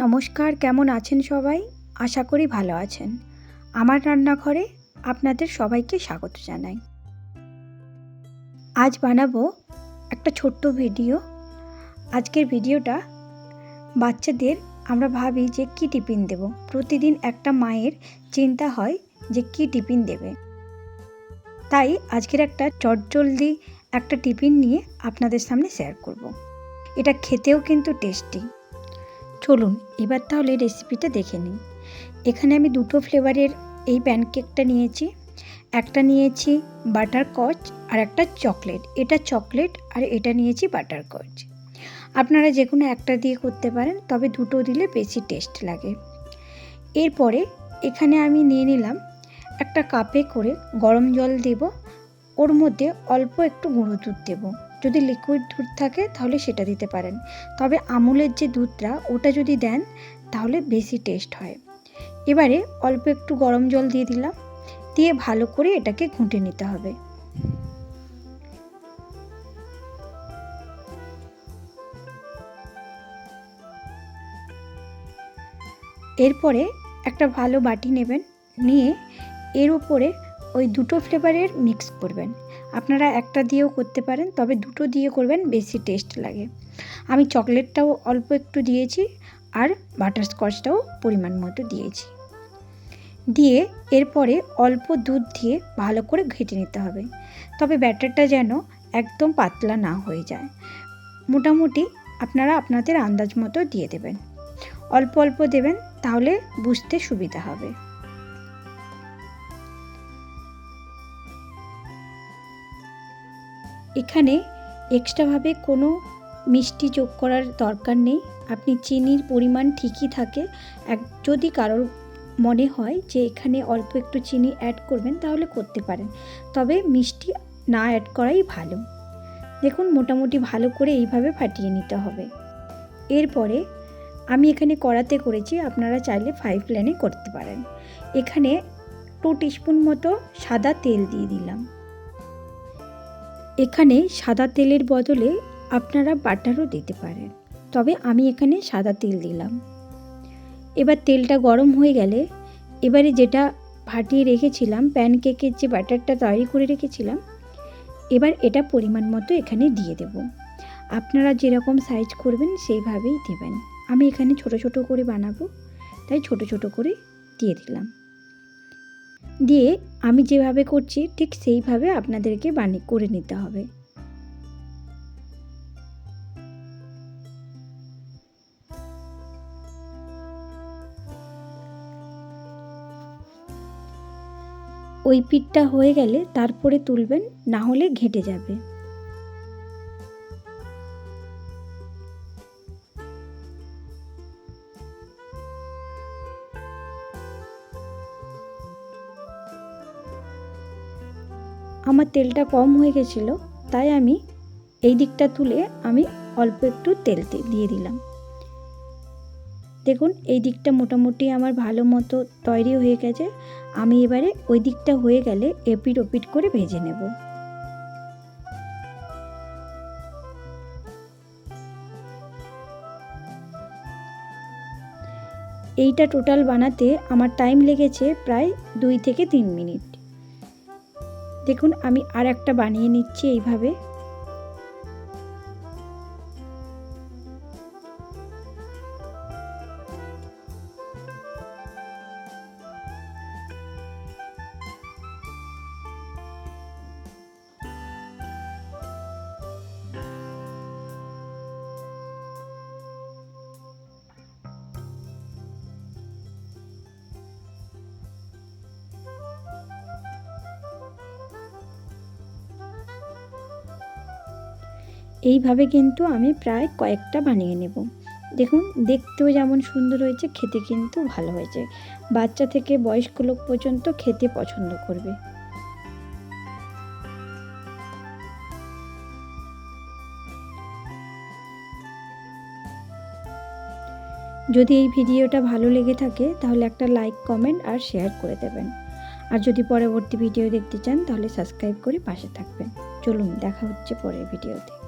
নমস্কার, কেমন আছেন সবাই? আশা করি ভালো আছেন। আমার রান্নাঘরে আপনাদের সবাইকে স্বাগত জানাই। আজ বানাবো একটা ছোট্ট ভিডিও। আজকের ভিডিওটা বাচ্চাদের আমরা ভাবি যে কি টিফিন দেব। প্রতিদিন একটা মায়ের চিন্তা হয় যে কি টিফিন দেবে। তাই আজকের একটা চটজলদি একটা টিফিন নিয়ে আপনাদের সামনে শেয়ার করব। এটা খেতেও কিন্তু টেস্টি। চলুন, এবার তাহলে রেসিপিটা দেখে নিই। এখানে আমি দুটো ফ্লেভারের এই প্যানকেকটা নিয়েছি। একটা নিয়েছি বাটার কচ আর একটা চকলেট এটা চকলেট আর এটা নিয়েছি বাটার কচ আপনারা যে কোনো একটা দিয়ে করতে পারেন, তবে দুটো দিলে বেশি টেস্ট লাগে। এরপরে এখানে আমি নিয়ে নিলাম একটা কাপে করে গরম জল দেব। ওর মধ্যে অল্প একটু গুঁড়ো দুধ দেবো। যদি লিকুইড দুধ থাকে, তাহলে সেটা দিতে পারেন। তবে আমুলের যে দুধটা, ওটা যদি দেন, তাহলে বেশি টেস্ট হয়। এবারে অল্প একটু গরম জল দিয়ে দিলাম। দিয়ে ভালো করে এটাকে ঘুঁটে নিতে হবে। এরপরে একটা ভালো বাটি নেবেন, নিয়ে এর উপরে ওই দুটো ফ্লেভারের মিক্স করবেন। আপনারা একটা দিয়েও করতে পারেন, তবে দুটো দিয়ে করবেন বেশি টেস্ট লাগে। আমি চকলেটটাও অল্প একটু দিয়েছি আর বাটারস্কচটাও পরিমাণ মতো দিয়েছি। দিয়ে এরপরে অল্প দুধ দিয়ে ভালো করে ঘেটে নিতে হবে। তবে ব্যাটারটা যেন একদম পাতলা না হয়ে যায়। মোটামুটি আপনারা আপনাদের আন্দাজ মতো দিয়ে দেবেন। অল্প অল্প দেবেন তাহলে বুঝতে সুবিধা হবে। এখানে এক্সট্রাভাবে কোনো মিষ্টি যোগ করার দরকার নেই। আপনি চিনির পরিমাণ ঠিকই থাকে। এক, যদি কারোর মনে হয় যে এখানে অল্প একটু চিনি অ্যাড করবেন, তাহলে করতে পারেন। তবে মিষ্টি না অ্যাড করাই ভালো। দেখুন, মোটামুটি ভালো করে এইভাবে ফাটিয়ে নিতে হবে। এরপরে আমি এখানে কড়াতে করেছি, আপনারা চাইলে ফাইভ প্ল্যানে করতে পারেন। এখানে টু টিস্পুন মতো সাদা তেল দিয়ে দিলাম। এখানে সাদা তেলের বদলে আপনারা বাটারও দিতে পারেন। তবে আমি এখানে সাদা তেল দিলাম। এবার তেলটা গরম হয়ে গেলে এবারে যেটা ফাটিয়ে রেখেছিলাম, প্যানকেকের যে ব্যাটারটা তৈরি করে রেখেছিলাম, এবার এটা পরিমাণ মতো এখানে দিয়ে দেব। আপনারা যেরকম সাইজ করবেন সেইভাবেই দেবেন। আমি এখানে ছোট ছোট করে বানাবো, তাই ছোট ছোট করে দিয়ে দিলাম। দিয়ে আমি যেভাবে করছি, ঠিক সেইভাবে আপনাদেরকে বানিয়ে করে নিতে হবে। ওই পিঠটা হয়ে গেলে তারপরে তুলবেন, না হলে ঘেটে যাবে। আমার তেলটা কম হয়ে গেছিল, তাই আমি এই দিকটা তুলে আমি অল্প একটু তেল দিয়ে দিলাম। দেখুন, এই দিকটা মোটামুটি আমার ভালো মতো তৈরি হয়ে গেছে। আমি এবারে ওই দিকটা হয়ে গেলে এপিট ওপিট করে ভেজে নেব। এইটা টোটাল বানাতে আমার টাইম লেগেছে প্রায় দুই থেকে তিন মিনিট। দেখুন আমি আর একটা বানিয়ে নিচ্ছি এইভাবে। এইভাবে কিন্তু আমি প্রায় কয়েকটা বানিয়ে নেব। দেখুন, দেখতেও যেমন সুন্দর হয়েছে, খেতে কিন্তু ভালো হয়েছে। বাচ্চা থেকে বয়স্ক লোক পর্যন্ত খেতে পছন্দ করবে। যদি এই ভিডিওটা ভালো লেগে থাকে, তাহলে একটা লাইক, কমেন্ট আর শেয়ার করে দেবেন। আর যদি পরবর্তী ভিডিও দেখতে চান, তাহলে সাবস্ক্রাইব করে পাশে থাকবেন। চলুন, দেখা হচ্ছে পরের ভিডিওতে।